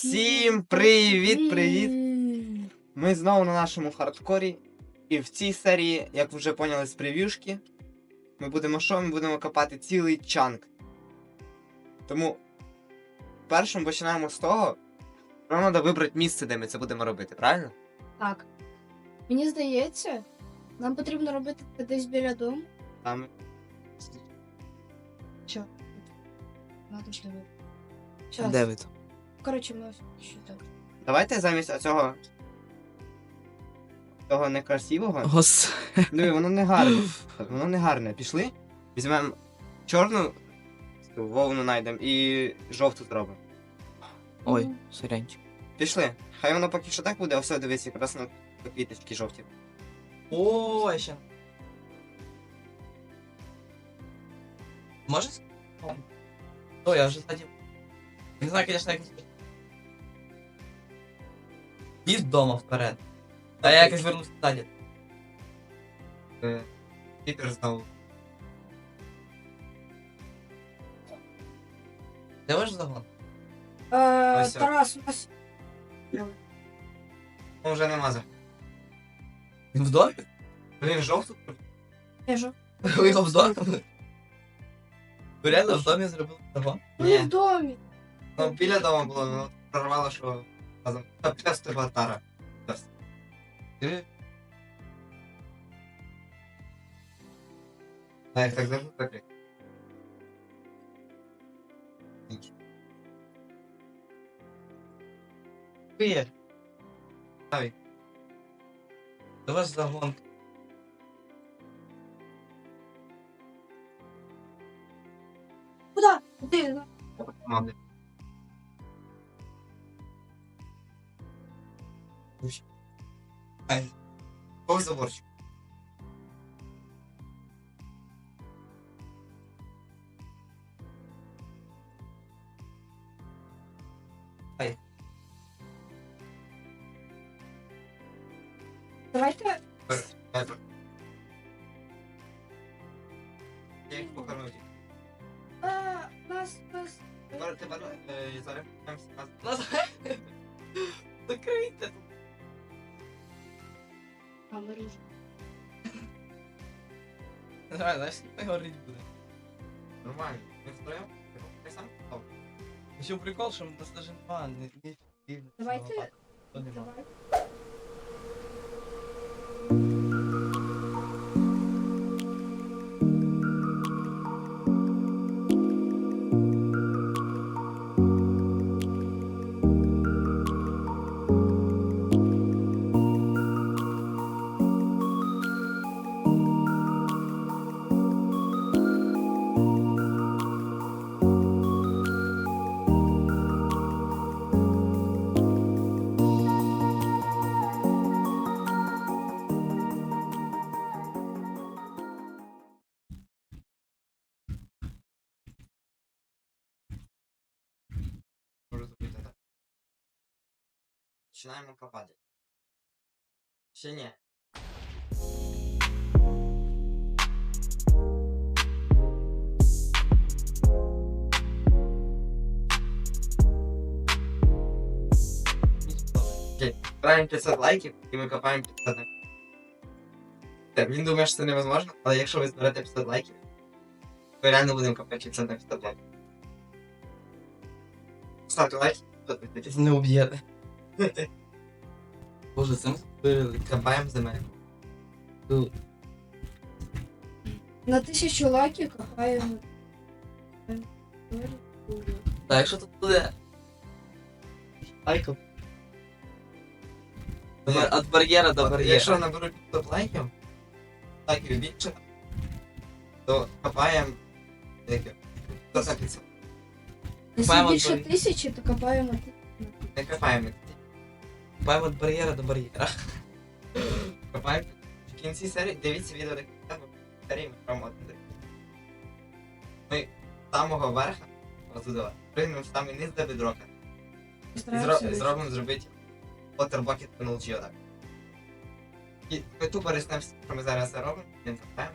Всім привіт, привіт! Ми знову на нашому хардкорі. І в цій серії, як ви вже поняли з прев'юшки, ми будемо що? Ми будемо копати цілий чанк. Тому першим починаємо з того, що нам треба вибрати місце, де ми це будемо робити, правильно? Так. Мені здається, нам потрібно робити це десь біля дому. Там. Чо? Надо ж диви. Щас. Де ви там? Коротше, ми ось що так. Давайте замість цього. Того некрасивого. Гос. Ну воно не гарне. Воно не гарне. Пішли? Візьмемо чорну цю вовну знайдемо і жовту зробимо. Ой, сорянчик. Пішли. Хай воно поки що так буде, а все дивись, якраз на квіточки жовті. Ой, ще. Може? О, я вже тоді. Не знаю, конечно, як. Від дома вперед. А я якось вернусь далі. Е, Пітер знову. Де ваш загон? Е, Ось, Тарас, у нас. Ну вже нема за. Він в домі? Він жовту? Біжу. Ви його в домі? Ви реально в домі зробили загон? Ми в домі. Ну біля дому було, ну прорвало, що тебе тара. Пес. Ти? А як так завжди так. як? Ніч. Ви. Давай. Де ваш загон? Куда? Куди? Команди. Ай. Повз заборчик. Давайте. Дай про- Я їх покажу. А, нас, нас. Тепер тепер е, зараз подивимося на Назад. Закрийте. Давай, знаєш, не горить буде. нормально. не втроєм? Ти сам? Ще прикол, що ми даже нема, не, фільм. Давайте. Давайте. Починаємо копати. Ще Збираємо 500 лайків і ми копаємо 500 Так, Він думає, що це невозможно, але якщо ви зберете 500 лайків, ми реально будемо копати 500 на 500 лайків. Ставте лайк, підписуйтесь. Не уб'єте. Боже, це ми збили. Копаємо земель. Тут. На тисячу лайків кохаємо. Так, якщо тут буде. Айко. От бар'єра до бар'єра. Якщо наберуть 500 лайків, лайків більше, то копаємо? 100 на 500. Якщо більше тисячі, то копаємо. Не копаємо. Копаємо від бар'єра до бар'єра. Копаємо. В кінці серії дивіться відео до кінця, бо в серії ми кінця. Ми з самого верха, отуди, приймемо в самий низ до бедрока. І зро- зробимо зробити Water по NLG отак. І ми тупо ріснемо, що ми зараз це робимо, і копаємо.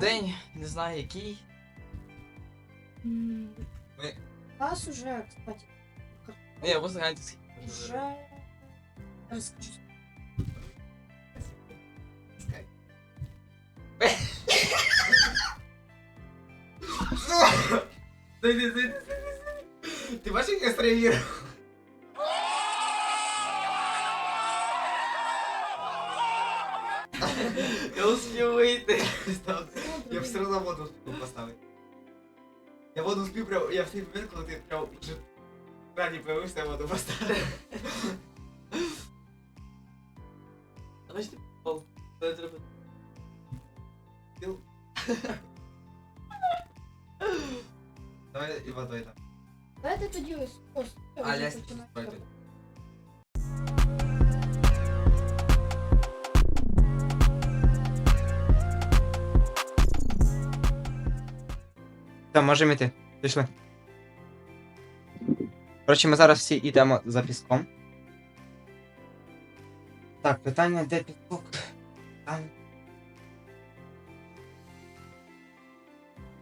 День, не знаю який. М, Ми Нас уже, кстати. Ні, я просто гляньте скільки. Вже. Зайди, зайди, зайди. Ты вообще не среагировал? Я е, успел выйти. Я все равно воду успел поставить. Я воду успел прям, я в тот момент, когда ты прям уже ранее появился, я воду е поставил. Бачите, пол. Це треба. Пил. Давай і водою там. Давайте тоді ось. ось, А, вже лясти починаємо. пройти. Так, можемо йти. Пішли. Коротше, ми зараз всі йдемо за піском. Так, питання, де пісок? Там.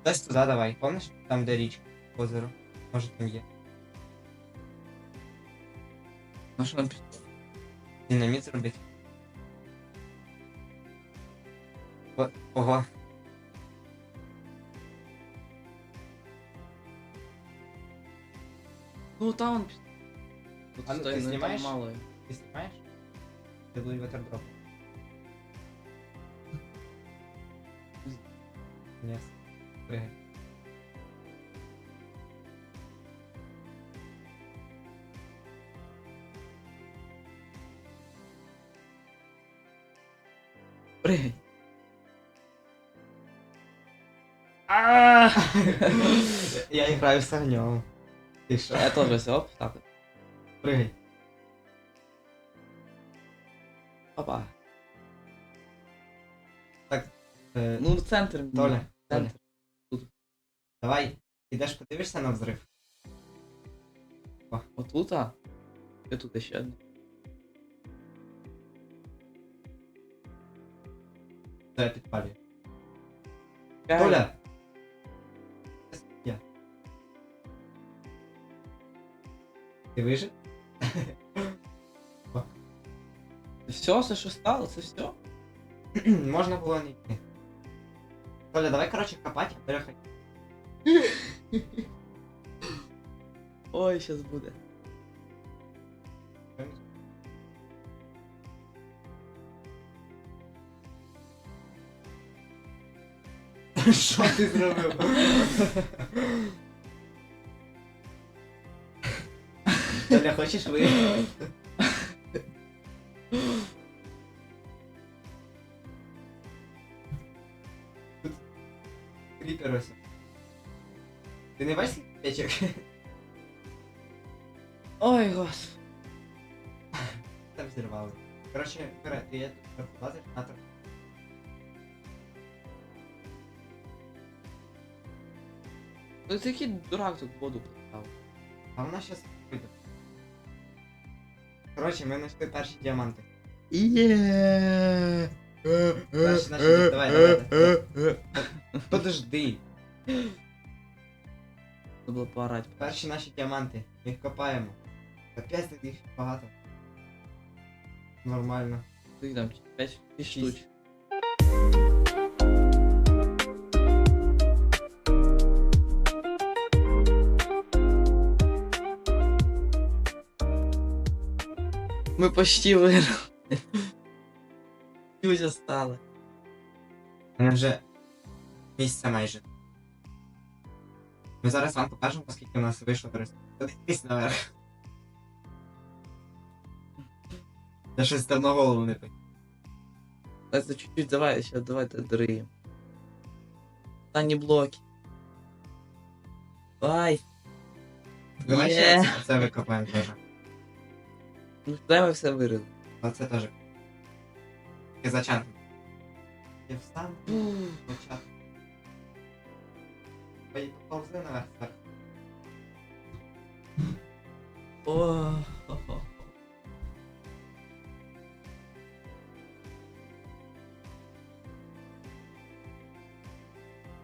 Десь туди давай, помниш? Там, де річка, озеро. Може там є. Ну що нам пі- Динаміт зробити. О, ого. Ну там он. Тут А ну, стой, ти ну, там знімаєш? мало. Ти знімаєш? Я буду ватердроп. Ні. Пригай. Пригай. Я граю з огнем. Ти що? Я теж все, оп, так. от. Опа. Е, Ну, в центр. Толя, Толя. Центр. Давай, ідеш подивишся на взрив. Отут, а? Я тут ще одне. Це я підпалюю. Толя! Я. Ти вижив? Все, це що стало, це все. Можна було не йти. Толя, давай, короче, копати, а переходи. Ой, щас буде. Що ти зробив? Толя, хочеш вийти? Ти не бачиш печок? Ой, господи. Там зірвали. Короче, Кира, ти я тут лазиш на трохи. Ну ти який дурак тут воду поставив. А вона щас вийде. Короче, ми знайшли перші діаманти. Є. Перші наші, давай, давай, давай. Подожди. Було поорати. Перші наші діаманти. Ми їх копаємо. Капець таких багато. Нормально. Ти там 5 штук. Ми почти виграли. Юзя стала. Вони вже місяця майже. Ми зараз вам покажемо, оскільки у нас вийшло зараз. Подивись наверх. Я щось давно голову не пить. Так, це чуть-чуть давай, ще давайте дриємо. Останні блоки. Давай. Давай Є. ще це, це викопаємо теж. Ну, куди ми все вирили? А це теж. І зачан. Я встану. Почав. Повзи наверх зверху. О.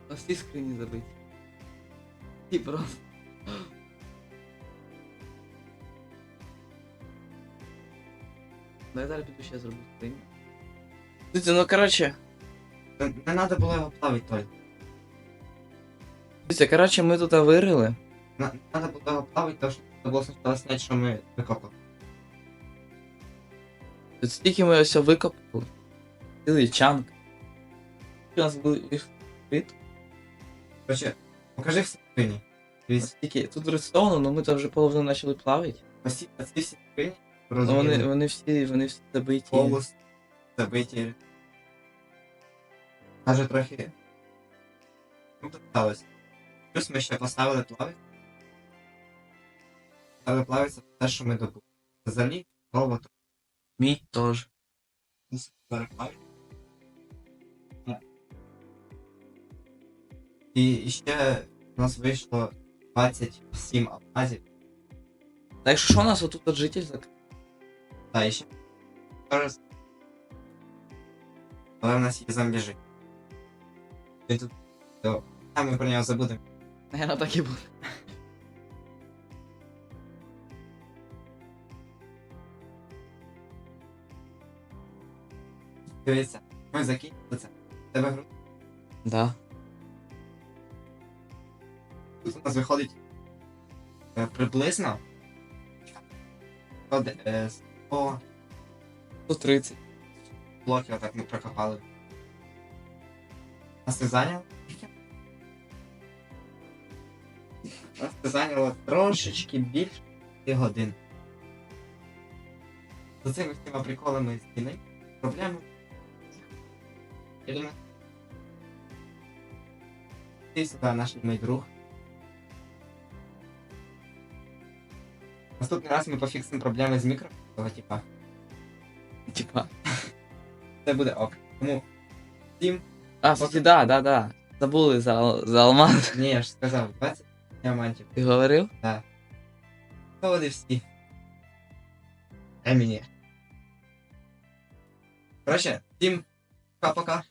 На всі скрині забиті. І просто. Ну, я зараз піду ще зроблю скриню. Дивіться, ну коротше. Не, не треба було його плавити, Толь. Дивіться, коротше, ми тут вирили. Не треба було його плавити, тому що треба було спочатку зняти, що ми викопали. Тут стільки ми ось викопали. Цілий чанк. У нас були відкрит. Короче, покажи скрині. Дивіться, Стільки. Тут редстоуну, ну ми там вже половину почали ось ці всі скрині Ну вони, вони всі, вони всі забиті. повністю забиті. Каже трохи. Ну, сталося. Плюс ми ще поставили плавець. Але плавець це те, що ми добули. Взагалі, робот Мій теж. переплавить. І ще у нас вийшло 27 алмазів. Так якщо що у нас отут от житель зак... Та і ще. Зараз. Але в нас є зомбі жит. Він тут. То. А ми про нього забудемо. Наверно, так і буде. Дивіться, ми закінчили це. Тебе гру. Да. Тут у нас виходить е, приблизно. Од- е, 100 130. блоків отак ми прокопали. Нас це зайняло? Нас це зайняло трошечки більше 5 годин. За цими всіма приколами з війни проблеми. Ти сюди наш мій друг. Наступний раз ми пофіксимо проблеми з мікро, того типа. Типа. Це буде ок. Тому всім А, кстати, да, да, да. Забули за, за алмаз. Ні, я ж сказав, 20 діамантів. Ти говорив? То вони всі. Е мені. Коротше, всім пока-пока.